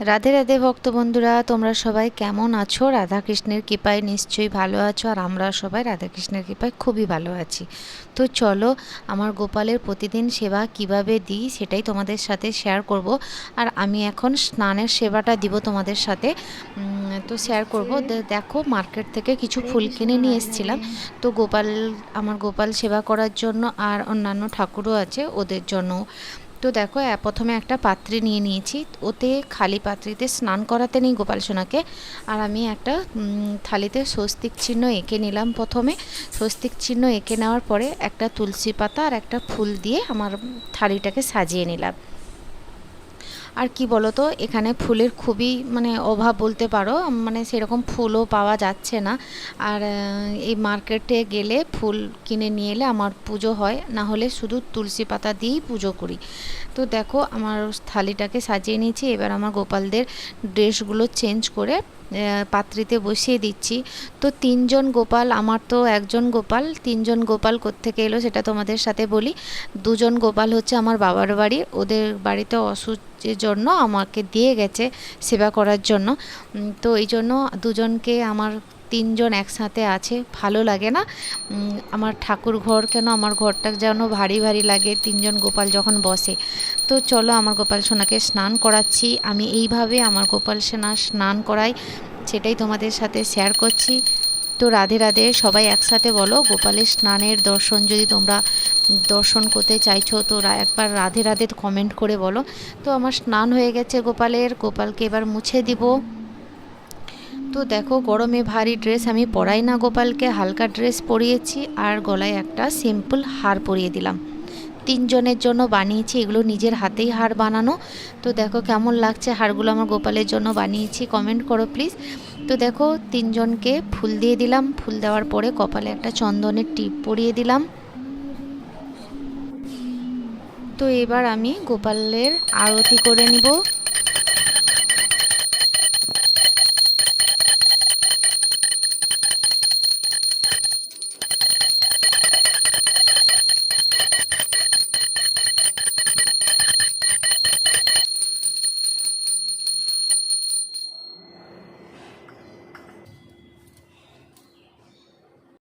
রাধে রাধে ভক্ত বন্ধুরা, তোমরা সবাই কেমন আছো? রাধাকৃষ্ণের কৃপায় নিশ্চয়ই ভালো আছো, আর আমরা সবাই রাধাকৃষ্ণের কৃপায় খুবই ভালো আছি। তো চলো, আমার গোপালের প্রতিদিন সেবা কীভাবে দিই সেটাই তোমাদের সাথে শেয়ার করব। আর আমি এখন স্নানের সেবাটা দিব তোমাদের সাথে। তো শেয়ার করব। দেখো মার্কেট থেকে কিছু ফুল কিনে নিয়ে এসেছিলাম। তো গোপাল, আমার গোপাল সেবা করার জন্য আর অন্যান্য ঠাকুরও আছে, ওদের জন্য তো দেখো প্রথমে একটা পাত্রে নিয়ে নিয়েছি। ওতে খালি পাত্রিতে স্নান করাতে নেই গোপাল সোনাকে। আর আমি একটা থালিতে স্বস্তিক চিহ্ন এঁকে নিলাম প্রথমে। স্বস্তিক চিহ্ন এঁকে নেওয়ার পরে একটা তুলসী পাতা আর একটা ফুল দিয়ে আমার থালিটাকে সাজিয়ে নিলাম। আর কি তো এখানে ফুলের খুবই মানে অভাব বলতে পারো মানে সেরকম ফুলও পাওয়া যাচ্ছে না। আর এই মার্কেটে গেলে ফুল কিনে নিয়ে এলে আমার পুজো হয়, না হলে শুধু তুলসী পাতা দিয়েই পুজো করি। তো দেখো, আমার থালিটাকে সাজিয়ে নিয়েছি, এবার আমার গোপালদের ড্রেসগুলো চেঞ্জ করে পাত্রিতে বসিয়ে দিচ্ছি। তো তিনজন গোপাল, আমার তো একজন গোপাল, তিনজন গোপাল কোত্থেকে এলো সেটা তোমাদের সাথে বলি। দুজন গোপাল হচ্ছে আমার বাবার বাড়ি, ওদের বাড়িতে অসুচের জন্য আমাকে দিয়ে গেছে সেবা করার জন্য। তো এই জন্য দুজনকে আমার তিনজন একসাথে আছে, ভালো লাগে না। আমার ঠাকুর ঘর কেন, আমার ঘরটা যেন ভারী ভারী লাগে, তিনজন গোপাল যখন বসে। তো চলো আমার গোপাল সোনাকে স্নান করাচ্ছি, আমি এইভাবে আমার গোপাল সোনা স্নান করাই, সেটাই তোমাদের সাথে শেয়ার করছি। তো রাধে রাধে, সবাই একসাথে বলো, গোপালের স্নানের দর্শন যদি তোমরা দর্শন করতে চাইছো, তো একবার রাধে রাধে কমেন্ট করে বলো। তো আমার স্নান হয়ে গেছে গোপালের, গোপালকে এবার মুছে দিব। তো দেখো, গরমে ভারী ড্রেস আমি পরাই না গোপালকে, হালকা ড্রেস পরিয়েছি আর গলায় একটা সিম্পল হার পরিয়ে দিলাম। তিনজনের জন্য বানিয়েছি, এগুলো নিজের হাতেই হার বানানো। তো দেখো কেমন লাগছে হারগুলো আমার গোপালের জন্য বানিয়েছি কমেন্ট করো প্লিজ তো দেখো, তিনজনকে ফুল দিয়ে দিলাম, ফুল দেওয়ার পরে কপালে একটা চন্দনের টিপ পরিয়ে দিলাম। তো এবার আমি গোপালের আরতি করে নিব।